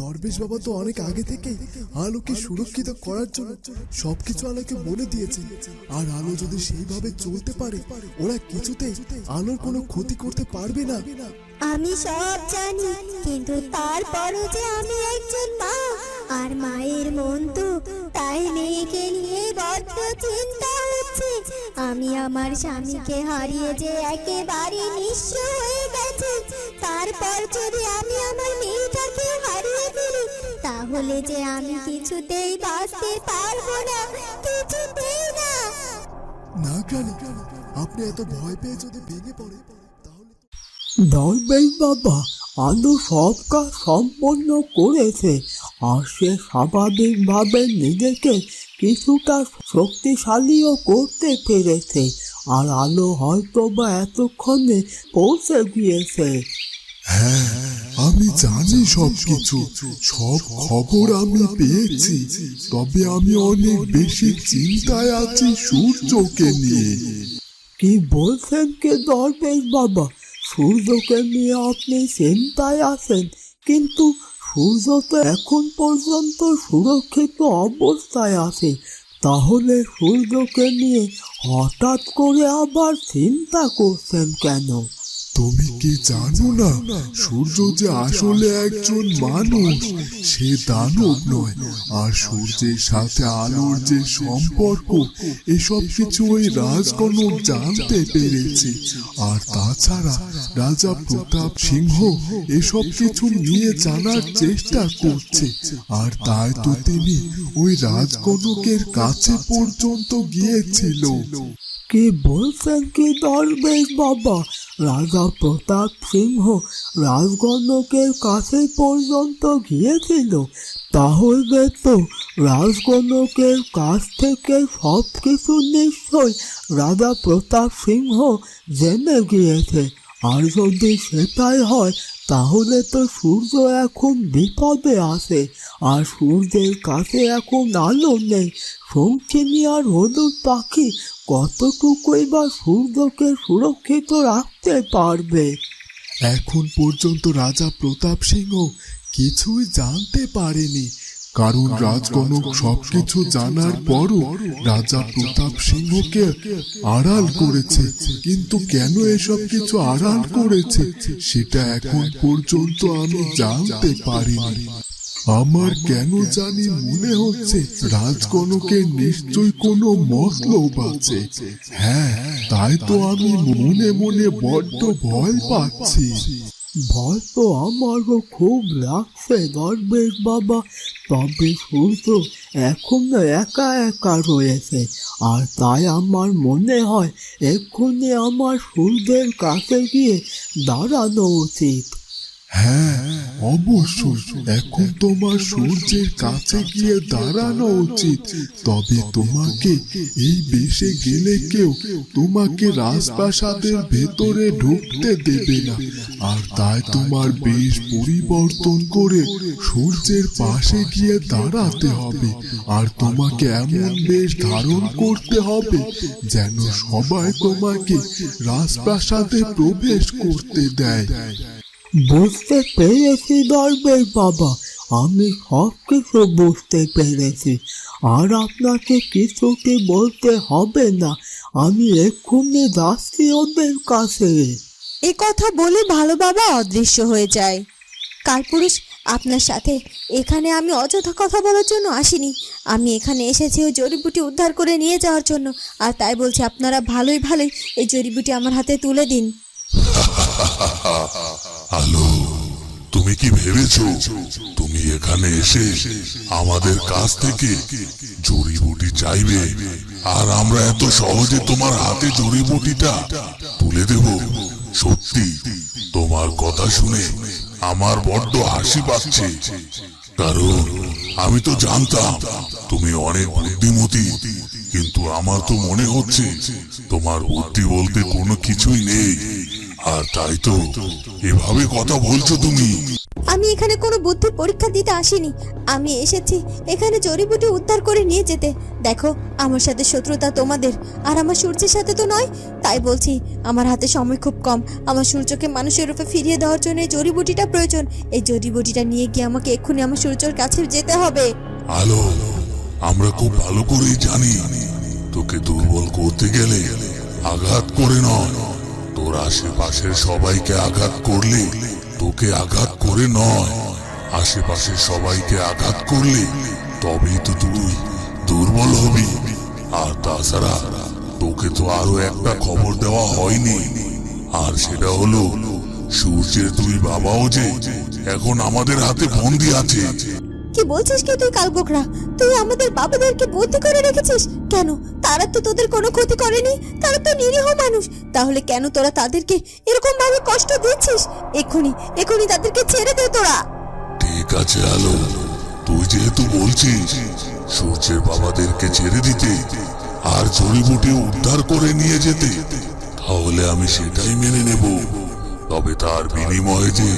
দরবেশ বাবা তো অনেক আগে থেকেই আলোকে সুরক্ষিত করার জন্য সবকিছু আলোকে বলে দিয়েছেন আর আলো যদি সেইভাবে চলতে পারে, ওরা কিছুতেই আলোর কোনো ক্ষতি করতে পারবে না। আমি সব জানি, কিন্তু তারপরও যে আমি একজন মা আর মায়ের মন তো তাই মেয়েকে নিয়ে বড্ড চিন্তা হচ্ছে। আমি আমার স্বামীকে হারিয়ে যে একেবারে নিঃস্ব হয়ে গেছে, তারপর যদি আমি আমার ফেলি তাহলে যে আমি কিছুতেই বাঁচতে পারব না কিছুতেই না। না গ্রানি আপনি এত ভয় পেয়ে যদি ভেঙে পড়ে তাহলে বাবা আলু সব কাজ সম্পন্ন করেছে আর সে স্বাভাবিকভাবে নিজেকে কিছুটা শক্তিশালীও করতে পেরেছে আর আলো হয়তো বা এতক্ষণে পৌঁছে গিয়েছে। হ্যাঁ জানি সব কিছু সব খবর আমি পেয়েছি। তবে আমি অনেক বেশি চিন্তায় আছি সূর্যকে নিয়ে। কি বলছেন কি দরবেশ বাবা? সূর্যকে নিয়ে আপনি চিন্তায় আছেন। কিন্তু সূর্য তো এখন পর্যন্ত সুরক্ষিত অবস্থায় আছে। তাহলে সূর্যকে নিয়ে হঠাৎ করে আবার চিন্তা করছেন কেন? তুমি কি জানো না, সূর্য যে আসলে একজন মানুষ, সে দানব নয়। আর সূর্যের সাথে আলোর যে সম্পর্ক, এসব কিছু ওই রাজকনক জানতে পেরেছে। আর তাছাড়া রাজা প্রতাপ সিংহ এসব কিছু নিয়ে জানার চেষ্টা করছে। আর তাই তো তিনি ওই রাজকনকের কাছে পর্যন্ত গিয়েছিল। কি বলছেন কি দরবেশ বাবা? রাজা প্রতাপ সিংহ রাজগণকের কাছে পর্যন্ত গিয়েছিল। তাহলে তো রাজগণকের কাছ থেকে সব কিছু নিশ্চয় রাজা প্রতাপ সিংহ জেনে গিয়েছে। আর যদি সেটাই হয়, তাহলে তো সূর্য এখন বিপদে আছে। আর সূর্যের কাছে এখন আলো নেই। শঙ্খিনী আর হলুদ পাখি কতটুকুই বা সূর্যকে সুরক্ষিত রাখতে পারবে? এখন পর্যন্ত রাজা প্রতাপ সিংহ কিছুই জানতে পারেনি। কারণ রাজকনক সবকিছু জানার পরও রাজা প্রতাপ সিংহকে আড়াল করেছে। কিন্তু কেন এসব কিছু আড়াল করেছে সেটা এখন পর্যন্ত আমি জানতে পারিনি। আমার কেন জানি মনে হচ্ছে রাজকনকের নিশ্চয় কোনো মতলব আছে। হ্যাঁ তাই তো আমি মনে মনে বড্ড ভয় পাচ্ছি। ভয় তো আমারও খুব লাগছে গর্বের বাবা। তবে সূর্য এখনও একা একা রয়েছে, আর তাই আমার মনে হয় এক্ষুনি আমার সূর্যের কাছে গিয়ে দাঁড়ানো উচিত। হ্যাঁ অবশ্যই। এখন তোমার সূর্যের কাছে গিয়ে দাঁড়ানো উচিত। তবে তোমাকে এই বেশে গেলে কেউ তোমাকে রাজপ্রাসাদের ভেতরে ঢুকতে দেবে না। আর তাই তোমার বেশ পরিবর্তন করে সূর্যের পাশে গিয়ে দাঁড়াতে হবে। আর তোমাকে এমন বেশ ধারণ করতে হবে যেন সবাই তোমাকে রাজপ্রাসাদে প্রবেশ করতে দেয়। বুঝতে পেরেছি দরবেশ বাবা। আমি সব কিছু বুঝতে পেরেছি। আর আপনাকে কিছুটি বলতে হবে না। আমি এক্ষুনি যাচ্ছি ওদের কাছে। এ কথা বলে ভালো বাবা অদৃশ্য হয়ে যায়। কালপুরুষ আপনার সাথে। এখানে আমি অযথা কথা বলার জন্য আসিনি। আমি এখানে এসেছি ওই জড়িবুটি উদ্ধার করে নিয়ে যাওয়ার জন্য। আর তাই বলছি আপনারা ভালোই ভালোই এই জড়িবুটি আমার হাতে তুলে দিন। আলো, তুমি কি ভেবেছো? তুমি এখানে এসে আমাদের কাছ থেকে জড়িবুটি চাইবে, আর আমরা এত সহজে তোমার হাতে জড়িবুটিটা তুলে দেব। সত্যি, তোমার কথা শুনে আমার বড্ড হাসি পাচ্ছে। কারণ আমি তো জানতাম তুমি অনেক বুদ্ধিমতী, কিন্তু আমার তো মনে হচ্ছে তোমার বুদ্ধি বলতে কোনো কিছুই নেই। আর তাই তো এভাবে কথা বলছো তুমি। আমি এখানে কোনো বুদ্ধির পরীক্ষা দিতে আসিনি। আমি এসেছি এখানে জড়িবুটি উদ্ধার করে নিয়ে যেতে। দেখো আমার সাথে শত্রুতা তোমাদের আর আমার সূর্যের সাথে তো নয়। তাই বলছি আমার হাতে সময় খুব কম। আমার সূর্যকে মানুষের রূপে ফিরিয়ে দেওয়ার জন্য এই জড়িবুটিটা প্রয়োজন। এই জড়িবুটিটা নিয়ে গিয়ে আমাকে এক্ষুনি আমার সূর্যর কাছে যেতে হবে। আলো আমরা খুব ভালো করেই জানি। তোকে দুর্বল করতে গেলে আঘাত করে নয়। তোর আশেপাশের সবাইকে আঘাত করলে, তোকে আঘাত করে নয়। আশেপাশের সবাইকে আঘাত করলে, তবেই তো তুই দুর্বল হবি। আর তাছাড়া তোকে তো আরও একটা খবর দেওয়া হয়নি। আর সেটা হলো, সূর্যের দুই বাবাও যে এখন আমাদের হাতে বন্দি আছে। কি বলছিস কি তুই কালবোকরা তুই আমাদের বাবাদেরকে বন্দি করে রেখেছিস? কেন? তারা তো তোদের কোনো ক্ষতি করেনি। তারা তো নিরীহ মানুষ। তাহলে কেন তোরা তাদেরকে এরকম ভাবে কষ্ট দিচ্ছিস? এক্ষুনি এক্ষুনি তাদেরকে ছেড়ে দে তোরা। ঠিক আছে, আলো। তুই যেহেতু বলছিস, সূর্যের বাবাদেরকে ছেড়ে দিতে আর জড়িবুটি উদ্ধার করে নিয়ে যেতে, তাহলে আমি সেটাই মেনে নেব। তবে তার বিনিময়ে যে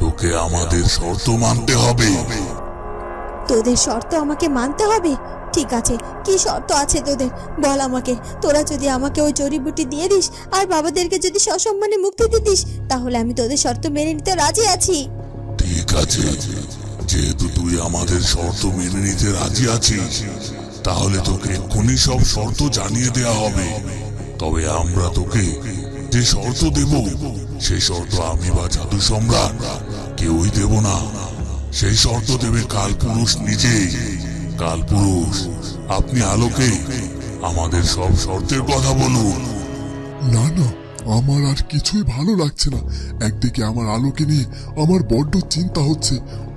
তোকে আমাদের শর্ত মানতে হবে। তোদের শর্ত আমাকে মানতে হবে? ঠিক আছে, কি শর্ত আছে তোদের? বল আমাকে। তোরা যদি আমাকে ওই জড়িবুটি দিয়ে দিস আর বাবাদেরকে যদি সসম্মানে মুক্তি দিতিস তাহলে আমি তোদের শর্ত মেনে নিতে রাজি আছি। ঠিক আছে। যেহেতু তুই আমাদের শর্ত মেনে নিতে রাজি আছিস, তাহলে তোকে এক্ষুনি সব শর্ত জানিয়ে দেয়া হবে। তবে আমরা তোকে যে শর্ত দেব সেই শর্ত আমি বা জাদু সম্রাট কেউই দেব না। সেই শর্ত দেবে কালপুরুষ নিজেই। কালপুরুষ, আপনি আলোকে আমাদের সব শর্তের কথা বলুন। না না, আমার আর কিছুই ভালো লাগছে না। একদিকে আমার আলোকে নিয়ে আমার বড্ড চিন্তা হচ্ছে,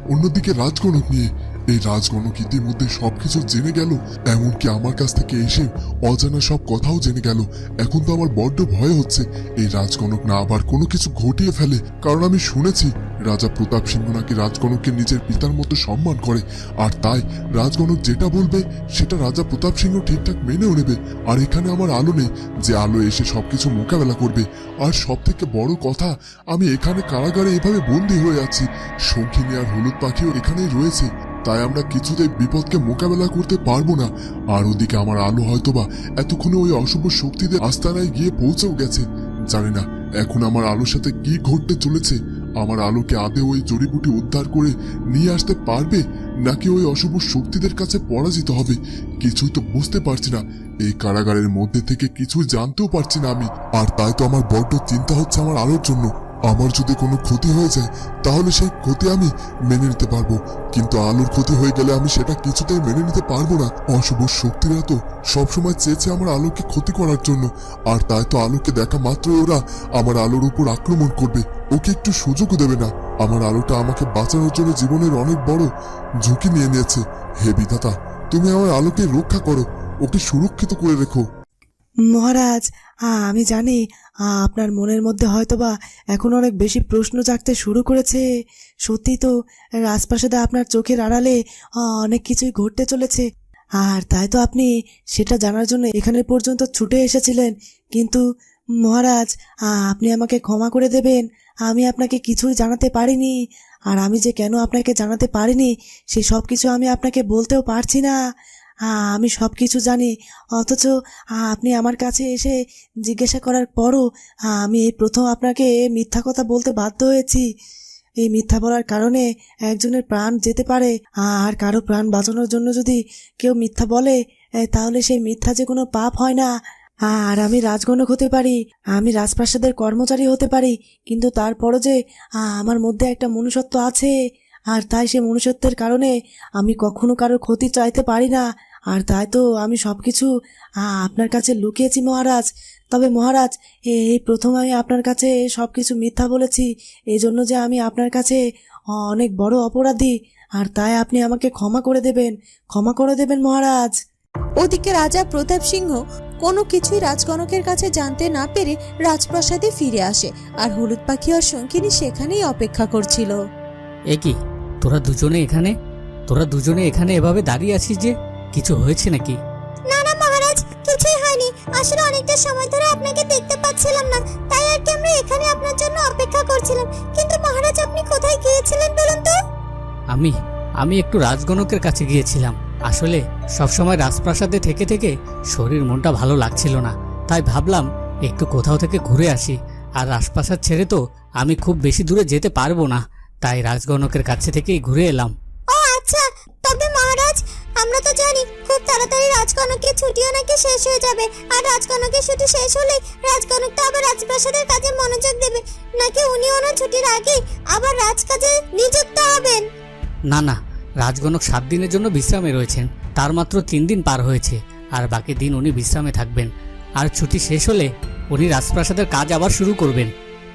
অন্যদিকে রাজগণক নিয়ে। এই রাজগণক ইতিমধ্যে সবকিছু জেনে গেল, এমনকি আমার কাছ থেকে এসে অজানা সব কথাও জেনে গেল। এখন তো আমার বড্ড ভয় হচ্ছে, এই রাজগণক না আবার কোনো কিছু ঘটিয়ে ফেলে। কারণ আমি শুনেছি রাজা প্রতাপ সিংহ নাকি রাজগণককে নিজের পিতার মতো সম্মান করে, আর তাই রাজগণক যেটা বলবে, সেটা রাজা প্রতাপ সিংহ ঠিকঠাক মেনেও নেবে। আর এখানে আমার আলো নেই যে আলো এসে সবকিছু মোকাবেলা করবে। আর সব থেকে বড় কথা, আমি এখানে কারাগারে এভাবে বন্দি হয়ে আছি। শঙ্খিনী আর হলুদ পাখিও এখানেই রয়েছে। তাই আমরা কিছুতেই বিপদকে মোকাবেলা করতে পারব না। আর ওদিকে আমার আলো হয়তোবা এতক্ষণে ওই অশুভ শক্তিদের আস্তানায় গিয়ে পৌঁছেও গেছে। জানি না, এখন আমার আলোর সাথে কি ঘটতে চলেছে। আমার আলোকে আদে ওই জড়িবুটি উদ্ধার করে নিয়ে আসতে পারবে, নাকি ওই অশুভ শক্তিদের কাছে পরাজিত হবে? কিছুই তো বুঝতে পারছি না। এই কারাগারের মধ্যে থেকে কিছুই জানতেও পারছি না আমি। আর তাই তো আমার বড্ড চিন্তা হচ্ছে আমার আলোর জন্য। আমার যদি কোনো ক্ষতি হয়ে যায়, তাহলে সেই ক্ষতি আমি মেনে নিতে পারব। কিন্তু আলোর ক্ষতি হয়ে গেলে আমি সেটা কিছুতেই মেনে নিতে পারব না। অশুভ শক্তিরা তো সবসময় চেয়েছে আমার আলোকে ক্ষতি করার জন্য। আর তাই তো আলোকে দেখা মাত্রই ওরা আমার আলোর উপর আক্রমণ করবে। ওকে একটু সুযোগও দেবে না। আমার আলোটা আমাকে বাঁচানোর জন্য জীবনের অনেক বড় ঝুঁকি নিয়ে নিয়েছে। হে বিধাতা, তুমি আমার আলোকে রক্ষা করো। ওকে সুরক্ষিত করে রেখো। মহারাজ আমি জানি আপনার মনের মধ্যে হয়তোবা এখন অনেক বেশি প্রশ্ন জাগতে শুরু করেছে। সত্যি তো, রাজপ্রাসাদে আপনার চোখের আড়ালে অনেক কিছুই ঘটতে চলেছে। আর তাই তো আপনি সেটা জানার জন্য এখানে পর্যন্ত ছুটে এসেছিলেন। কিন্তু, মহারাজ আপনি আমাকে ক্ষমা করে দেবেন। আমি আপনাকে কিছুই জানাতে পারিনি। আর আমি যে কেন আপনাকে জানাতে পারিনি, সে সব কিছু আমি আপনাকে বলতেও পারছি না। আমি সব কিছু জানি। অথচ আপনি আমার কাছে এসে জিজ্ঞাসা করার পরও আমি এই প্রথম আপনাকে মিথ্যা কথা বলতে বাধ্য হয়েছি। এই মিথ্যা বলার কারণে একজনের প্রাণ যেতে পারে আর কারও প্রাণ বাঁচানোর জন্য যদি কেউ মিথ্যা বলে তাহলে সেই মিথ্যা যে কোনো পাপ হয় না। আর আমি রাজগণক হতে পারি, আমি রাজপ্রাসাদের কর্মচারী হতে পারি, কিন্তু তারপরও যে আমার মধ্যে একটা মনুষ্যত্ব আছে, আর তাই সে মনুষ্যত্বের কারণে আমি কখনো কারও ক্ষতি চাইতে পারি না। আর তাই তো আমি সব কিছু আপনার কাছে লুকিয়েছি মহারাজ। তবে মহারাজ এ- এই প্রথম আমি আপনার কাছে সব কিছু মিথ্যা বলেছি এই জন্য যে আমি আপনার কাছে অনেক বড় অপরাধী আর তাই আপনি আমাকে ক্ষমা করে দেবেন। ক্ষমা করে দেবেন মহারাজ। ওদিকে রাজা প্রতাপ সিংহ কোনো কিছুই রাজগণকের কাছে জানতে না পেরে রাজপ্রাসাদে ফিরে আসে আর হলুদ পাখি আর শঙ্কিনী সেখানেই অপেক্ষা করছিল। এ কি তোরা দুজনে এখানে? তোরা দুজনে এখানে এভাবে দাঁড়িয়ে আছিস যে কিছু হয়েছে নাকি? না না মহারাজ কিছুই হয়নি। আসলে অনেকটা সময় ধরে আপনাকে দেখতে পাচ্ছিলাম না। তাই আর কি আমরা এখানে আপনার জন্য অপেক্ষা করছিলাম। কিন্তু মহারাজ আপনি কোথায় গিয়েছিলেন বলুন তো? আমি আমি একটু রাজগণকের কাছে গিয়েছিলাম। আসলে সবসময় রাজপ্রাসাদে থেকে থেকে শরীর মনটা ভালো লাগছিল না। তাই ভাবলাম একটু কোথাও থেকে ঘুরে আসি। আর রাজপ্রাসাদ ছেড়ে তো আমি খুব বেশি দূরে যেতে পারব না। তাই রাজগণকের কাছে থেকেই ঘুরে এলাম। আমরা তো জানি খুব তাড়াতাড়ি রাজকনকের ছুটিও নাকি শেষ হয়ে যাবে। আর রাজকনকের ছুটি শেষ হলে তো আবার রাজপ্রাসাদের কাজে মনোযোগ দেবে। নাকি উনি ওনার ছুটির আগে আবার রাজকাজে নিযুক্ত হবেন? না না রাজগণক সাত দিনের জন্য বিশ্রামে রয়েছেন। তার মাত্র তিন দিন পার হয়েছে, আর বাকি দিন উনি বিশ্রামে থাকবেন। আর ছুটি শেষ হলে উনি রাজপ্রাসাদের কাজ আবার শুরু করবেন।